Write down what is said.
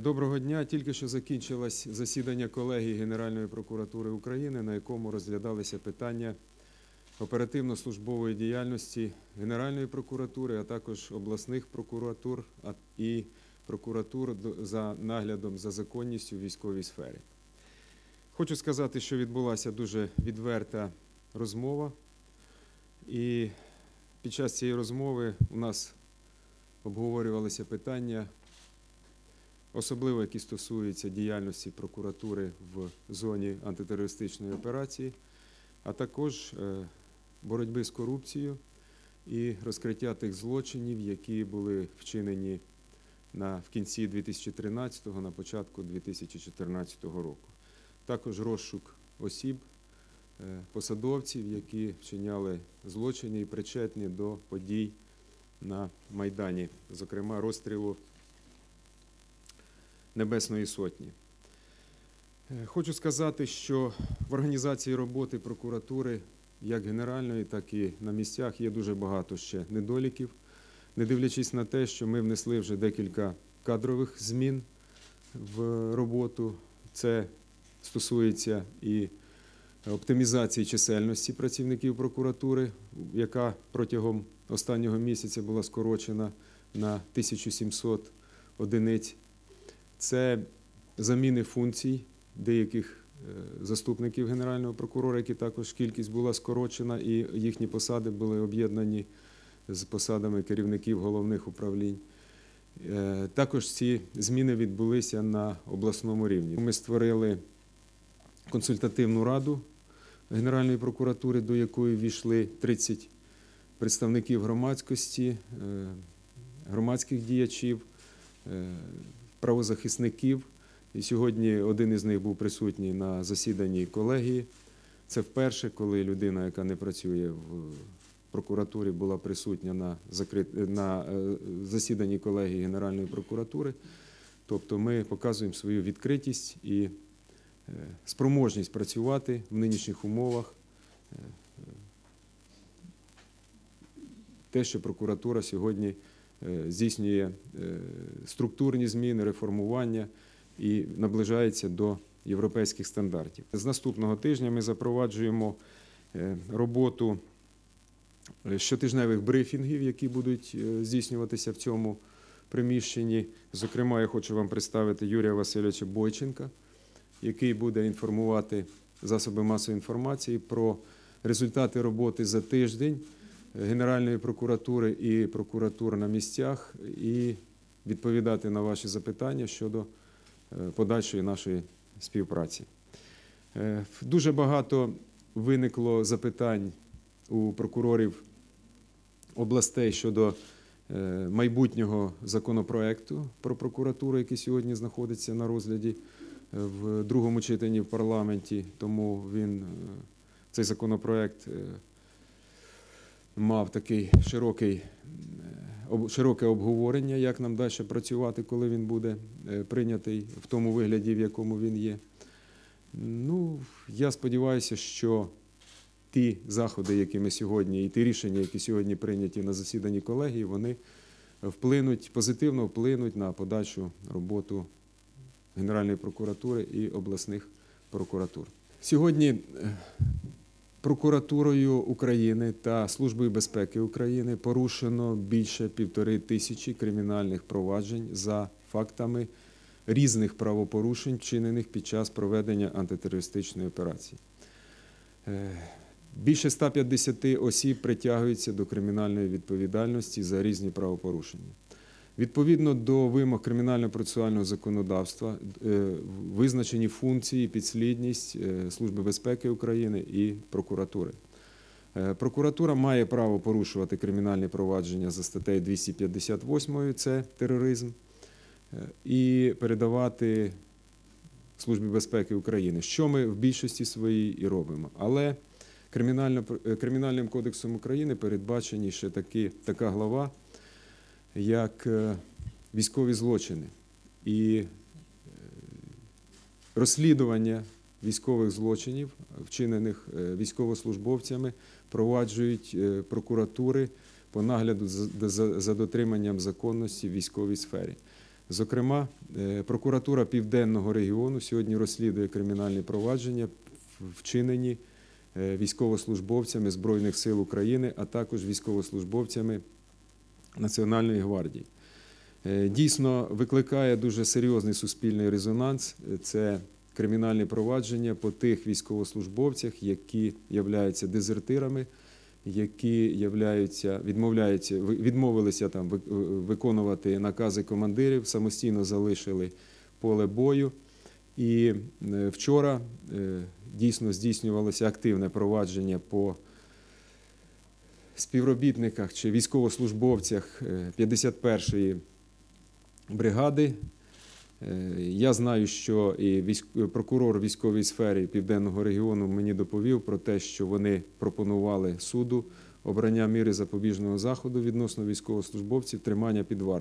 Доброго дня. Тільки що закінчилось засідання колегії Генеральної прокуратури України, на якому розглядалися питання оперативно-службової діяльності Генеральної прокуратури, а також обласних прокуратур і прокуратур за наглядом за законністю в військовій сфері. Хочу сказати, що відбулася дуже відверта розмова, і під час цієї розмови у нас обговорювалися питання особливо які стосуються діяльності прокуратури в зоні антитерористичної операції, а також е, боротьби з корупцією і розкриття тих злочинів, які були вчинені на, в кінці 2013-го, на початку 2014 року. Також розшук осіб, е, посадовців, які вчиняли злочини і причетні до подій на Майдані, зокрема розстрілу Небесної Сотні. Е, Хочу сказати, що в організації роботи прокуратури, як генеральної, так і на місцях, є дуже багато ще недоліків, не дивлячись на те, що ми внесли вже декілька кадрових змін в роботу. Це стосується і оптимізації чисельності працівників прокуратури, яка протягом останнього місяця була скорочена на 1700 одиниць. Це заміни функцій деяких е, заступників генерального прокурора, які також кількість була скорочена, і їхні посади були об'єднані з посадами керівників головних управлінь. Е, Також ці зміни відбулися на обласному рівні. Ми створили консультативну раду Генеральної прокуратури, до якої війшли 30 представників громадськості, е, громадських діячів, правозахисників. І сьогодні один із них був присутній на засіданні колегії. Це вперше, коли людина, яка не працює в прокуратурі, була присутня на, на е, засіданні колегії Генеральної прокуратури. Тобто ми показуємо свою відкритість і е, спроможність працювати в нинішніх умовах. Е, Те, що прокуратура сьогодні здійснює е, структурні зміни, реформування і наближається до європейських стандартів. З наступного тижня ми запроваджуємо е, роботу е, щотижневих брифінгів, які будуть е, здійснюватися в цьому приміщенні. Зокрема, я хочу вам представити Юрія Васильовича Бойченка, який буде інформувати засоби масової інформації про результати роботи за тиждень Генеральної прокуратури і прокуратур на місцях і відповідати на ваші запитання щодо е, подальшої нашої співпраці. Е, Дуже багато виникло запитань у прокурорів областей щодо е, майбутнього законопроекту про прокуратуру, який сьогодні знаходиться на розгляді в другому читанні в парламенті. Тому він цей законопроект мав такий широкий, е, широке обговорення, як нам далі працювати, коли він буде е, прийнятий в тому вигляді, в якому він є. Ну, я сподіваюся, що ті заходи, які ми сьогодні, і ті рішення, які сьогодні прийняті на засіданні колегії, вони вплинуть, позитивно вплинуть на подальшу роботу Генеральної прокуратури і обласних прокуратур. Сьогодні е, прокуратурою України та Службою безпеки України порушено більше півтори тисячі кримінальних проваджень за фактами різних правопорушень, вчинених під час проведення антитерористичної операції. Е, Більше 150 осіб притягуються до кримінальної відповідальності за різні правопорушення. Відповідно до вимог кримінально-процесуального законодавства е, визначені функції, підслідність е, Служби безпеки України і прокуратури. Е, Прокуратура має право порушувати кримінальні провадження за статтею 258 це тероризм, і передавати Службі безпеки України, що ми в більшості своїй і робимо. Але Кримінальним кодексом України передбачені ще такі, така глава, як е, військові злочини і е, розслідування військових злочинів, вчинених е, військовослужбовцями, проваджують прокуратури по нагляду за- дотриманням законності в військовій сфері. Зокрема, прокуратура Південного регіону сьогодні розслідує кримінальні провадження, вчинені військовослужбовцями Збройних сил України, а також військовослужбовцями Національної гвардії. Е, Дійсно викликає дуже серйозний суспільний резонанс. Це кримінальні провадження по тих військовослужбовцях, які являються дезертирами, які відмовляються, відмовилися там виконувати накази командирів, самостійно залишили поле бою. І е, вчора е, дійсно здійснювалося активне провадження по співробітниках чи військовослужбовцях е, 51-ї бригади. Е, Я знаю, що і прокурор військової сфери Південного регіону мені доповів про те, що вони пропонували суду обрання міри запобіжного заходу відносно військовослужбовців тримання під вартою.